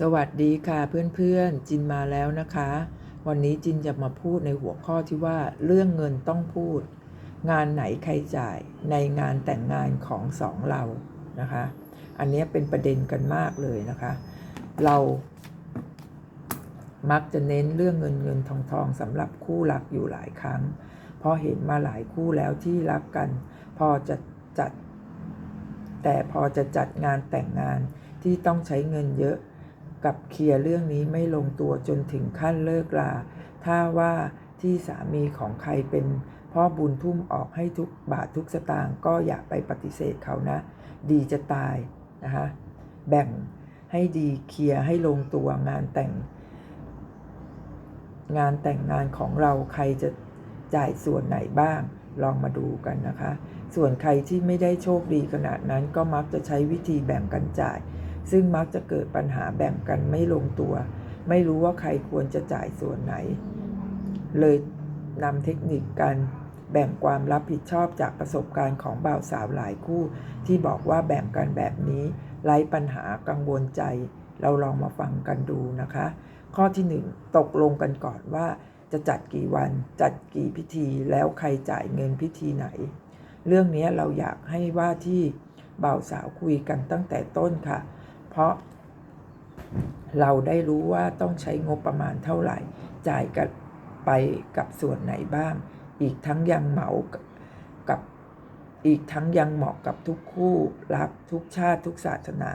สวัสดีค่ะเพื่อนๆ จินมาแล้วนะคะ วันนี้จินจะมาพูดในหัวข้อที่ว่าเรื่องเงินต้องพูด งานไหนใครจ่ายในงานแต่งงานของสองเรานะคะ อันนี้เป็นประเด็นกันมากเลยนะคะ เรามักจะเน้นเรื่องเงินเงินทองทองสำหรับคู่รักอยู่หลายครั้ง เพราะเห็นมาหลายคู่แล้วที่รักกัน พอจะจัด แต่พอจะจัดงานแต่งงานที่ต้องใช้เงินเยอะ กับเคลียร์เรื่องนี้ไม่ลงตัวจนถึงขั้นเลิกลา ถ้าว่าที่สามีของใครเป็นพ่อบุญทุ่มออกให้ทุกบาททุกสตางค์ก็อย่าไปปฏิเสธเขานะ ดีจะตายนะคะแบ่งให้ดีเคลียร์ให้ลงตัวงานแต่ง งานแต่งงานของเราใครจะจ่ายส่วนไหนบ้าง ลองมาดูกันนะคะ ส่วนใครที่ไม่ได้โชคดีขนาดนั้นก็มักจะใช้วิธีแบ่งกันจ่าย ซึ่งมักจะเกิดปัญหาแบ่งกันไม่ลงตัว ไม่รู้ว่าใครควรจะจ่ายส่วนไหน เลยนำเทคนิคการแบ่งความรับผิดชอบจากประสบการณ์ของบ่าวสาวหลายคู่ ที่บอกว่าแบ่งกันแบบนี้ไร้ปัญหากังวลใจ เราลองมาฟังกันดูนะคะ ข้อที่ 1 ตกลงกันก่อนว่าจะจัดกี่วันจัดกี่พิธีแล้วใครจ่ายเงินพิธีไหน เรื่องนี้เราอยากให้ว่าที่บ่าวสาวคุยกันตั้งแต่ต้นค่ะ เพราะ เราได้รู้ว่าต้องใช้งบประมาณเท่าไหร่ จ่ายกันไปกับส่วนไหนบ้าง อีกทั้งยังเหมากับอีกทั้งยังเหมาะกับทุกคู่รักทุกชาติทุกศาสนา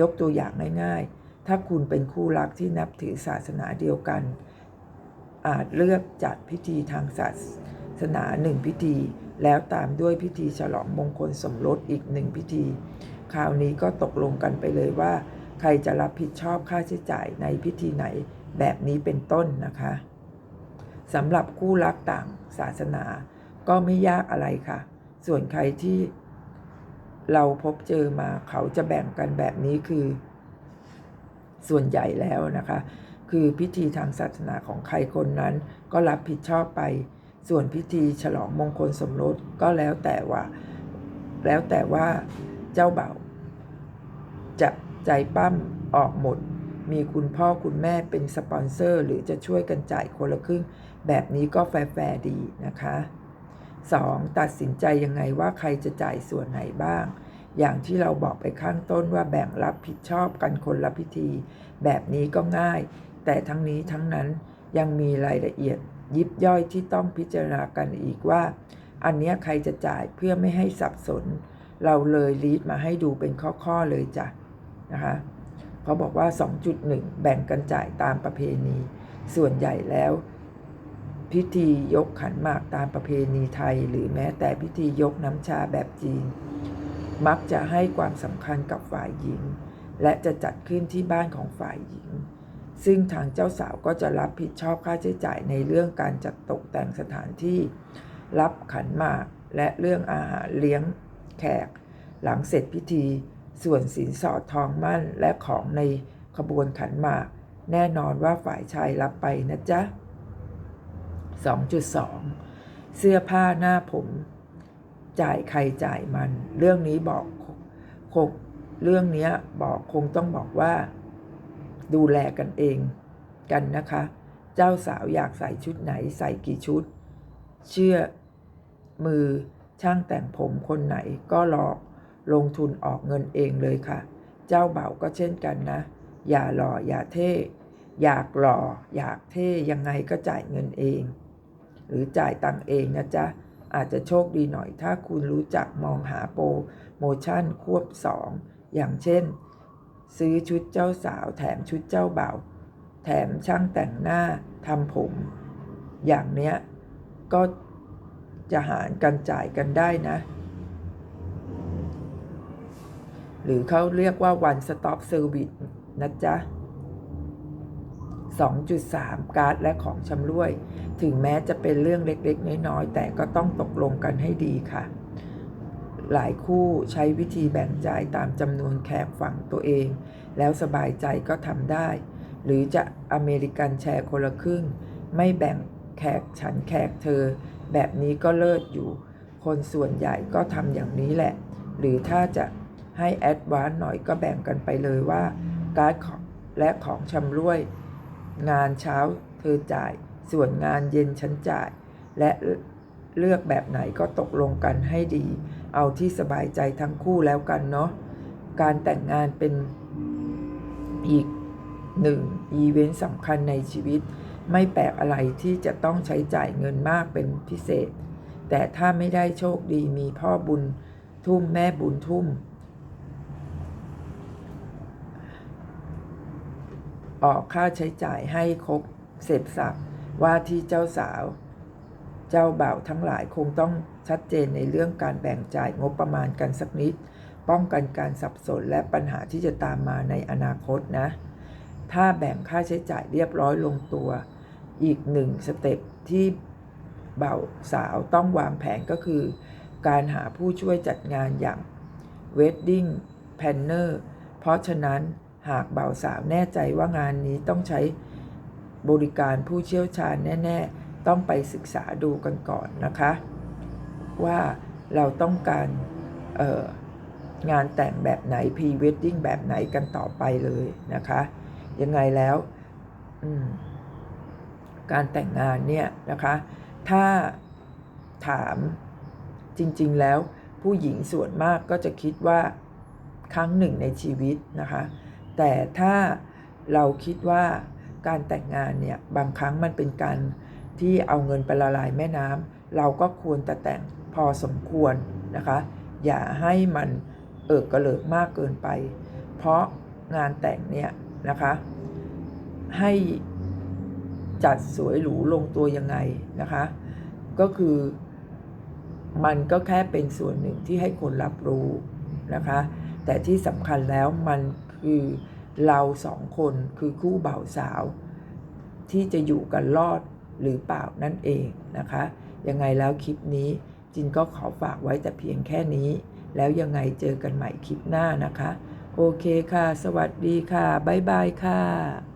ยกตัวอย่างง่ายๆ ถ้าคุณเป็นคู่รักที่นับถือศาสนาเดียวกัน อาจเลือกจัดพิธีทางศาสนาหนึ่งพิธี แล้วตามด้วยพิธีฉลองมงคลสมรสอีกหนึ่งพิธี คราวนี้ก็ตกลงกันไปเลยว่า ใครจะรับผิดชอบค่าใช้จ่ายในพิธีไหนแบบนี้เป็นต้นนะคะสำหรับคู่รักต่างศาสนา ก็ไม่ยากอะไรค่ะ ส่วนใครที่เราพบเจอมาเขาจะแบ่งกันแบบนี้คือ ส่วนใหญ่แล้วนะคะ คือพิธีทางศาสนาของใครคนนั้น ก็รับผิดชอบไป ส่วนพิธีฉลองมงคลสมรสก็แล้วแต่ว่า แล้วแต่ว่าเจ้าบ่าว ใจปั้มออกหมด มีคุณพ่อคุณแม่เป็นสปอนเซอร์ หรือจะช่วยกันจ่ายคนละครึ่ง แบบนี้ก็แฟร์ดีนะคะ 2. ตัดสินใจยังไงว่าใครจะจ่ายส่วนไหนบ้าง อย่างที่เราบอกไปข้างต้นว่าแบ่งรับผิดชอบกันคนละพิธี แบบนี้ก็ง่าย แต่ทั้งนี้ทั้งนั้นยังมีรายละเอียดยิบย่อยที่ต้องพิจารณากันอีกว่า อันเนี้ยใครจะจ่ายเพื่อไม่ให้สับสน เราเลยลีดมาให้ดูเป็นข้อ ๆ เลยจ้ะ นะคะเขาบอกว่า 2.1 แบ่งกันจ่ายตามประเพณี ส่วนใหญ่แล้ว พิธียกขันหมากตามประเพณีไทย หรือแม้แต่พิธียกน้ำชาแบบจีน มักจะให้ความสำคัญกับฝ่ายหญิง และจะจัดขึ้นที่บ้านของฝ่ายหญิง ซึ่งทางเจ้าสาวก็จะรับผิดชอบค่าใช้จ่ายในเรื่องการจัดตกแต่งสถานที่ รับขันหมากและเรื่องอาหารเลี้ยงแขก หลังเสร็จพิธี ส่วนสินสอดทองมั่นและของในขบวนขันหมาก แน่นอนว่าฝ่ายชายรับไปนะจ๊ะ 2.2 เสื้อผ้าหน้าผม จ่ายใครจ่ายมัน เรื่องนี้บอกคงเรื่องนี้บอกคงต้องบอกว่า ดูแลกันเองกันนะคะ เจ้าสาวอยากใส่ชุดไหนใส่กี่ชุด เชื่อมือช่างแต่งผมคนไหนก็รอ ลงทุนออกเงินเองเลยค่ะ เจ้าเบ่าก็เช่นกันนะ อย่าหล่ออย่าเท่ อยากหล่ออยากเท่ยังไงก็จ่ายเงินเอง หรือจ่ายตังเองนะจ๊ะ อาจจะโชคดีหน่อยถ้าคุณรู้จักมองหาโปรโมชั่นควบ 2 อย่างเช่น ซื้อชุดเจ้าสาวแถมชุดเจ้าเบ่าแถมช่างแต่งหน้าทำผม อย่างเนี้ยก็จะหารกันจ่ายกันได้นะ หรือเขาเรียกว่า one stop service นะจ๊ะ 2.3 การ์ดและของชำร่วย ถึงแม้จะเป็นเรื่องเล็กๆ น้อยๆ แต่ก็ต้องตกลงกันให้ดีค่ะ หลายคู่ใช้วิธีแบ่งจ่ายตามจำนวนแขกฝั่งตัวเอง แล้วสบายใจก็ทำได้ หรือจะอเมริกันแชร์คนละครึ่ง ไม่แบ่งแขกฉันแขกเธอ แบบนี้ก็เลิศอยู่ คนส่วนใหญ่ก็ทำอย่างนี้แหละ หรือถ้าจะ ให้แอดวานหน่อยก็แบ่งกันไปเลยว่า การ์ดและของชำร่วย งานเช้าเธอจ่าย ส่วนงานเย็นฉันจ่าย และเลือกแบบไหนก็ตกลงกันให้ดี เอาที่สบายใจทั้งคู่แล้วกันเนาะการแต่งงานเป็นอีกหนึ่งอีเวนต์สำคัญในชีวิต ไม่แปลกอะไรที่จะต้องใช้จ่ายเงินมากเป็นพิเศษ แต่ถ้าไม่ได้โชคดีมีพ่อบุญทุ่มแม่บุญทุ่ม ออกค่าใช้จ่ายให้ครบเสร็จสับว่าที่เจ้าสาว เจ้าบ่าวทั้งหลายคงต้องชัดเจนในเรื่องการแบ่งจ่ายงบประมาณกันสักนิด ป้องกันการสับสนและปัญหาที่จะตามมาในอนาคตนะ ถ้าแบ่งค่าใช้จ่ายเรียบร้อยลงตัว อีกหนึ่งสเต็ปที่บ่าวสาวต้องวางแผนก็คือ การหาผู้ช่วยจัดงานอย่าง Wedding Planner เพราะฉะนั้น หากบ่าวสาวแน่ใจว่างานนี้ต้องใช้บริการผู้เชี่ยวชาญแน่ ๆ ต้องไปศึกษาดูกันก่อนนะคะ ว่าเราต้องการงานแต่งแบบไหน pre wedding แบบไหนกันต่อไปเลยนะคะ ยังไงแล้ว การแต่งงานเนี่ยนะคะ ถ้าถามจริง ๆ แล้วผู้หญิงส่วนมากก็จะคิดว่าครั้งหนึ่งในชีวิตนะคะ แต่ถ้าเราคิดว่าการแต่งงานเนี่ยบางครั้งมันเป็นการที่เอาเงินไปละลายแม่น้ำเราก็ควรแต่แต่งพอสมควรนะคะ อย่าให้มันเอิกกระเลิกมากเกินไป เพราะงานแต่งเนี่ยนะคะ ให้จัดสวยหรูลงตัวยังไงนะคะ ก็คือมันก็แค่เป็นส่วนหนึ่งที่ให้คนรับรู้นะคะ แต่ที่สำคัญแล้วมัน คือเราสองคนคือคู่บ่าวสาว ที่จะอยู่กันรอดหรือเปล่านั่นเองนะคะ ยังไงแล้วคลิปนี้จินก็ขอฝากไว้แต่เพียงแค่นี้ แล้วยังไงเจอกันใหม่คลิปหน้านะคะ โอเคค่ะ สวัสดีค่ะ บ๊ายบายค่ะ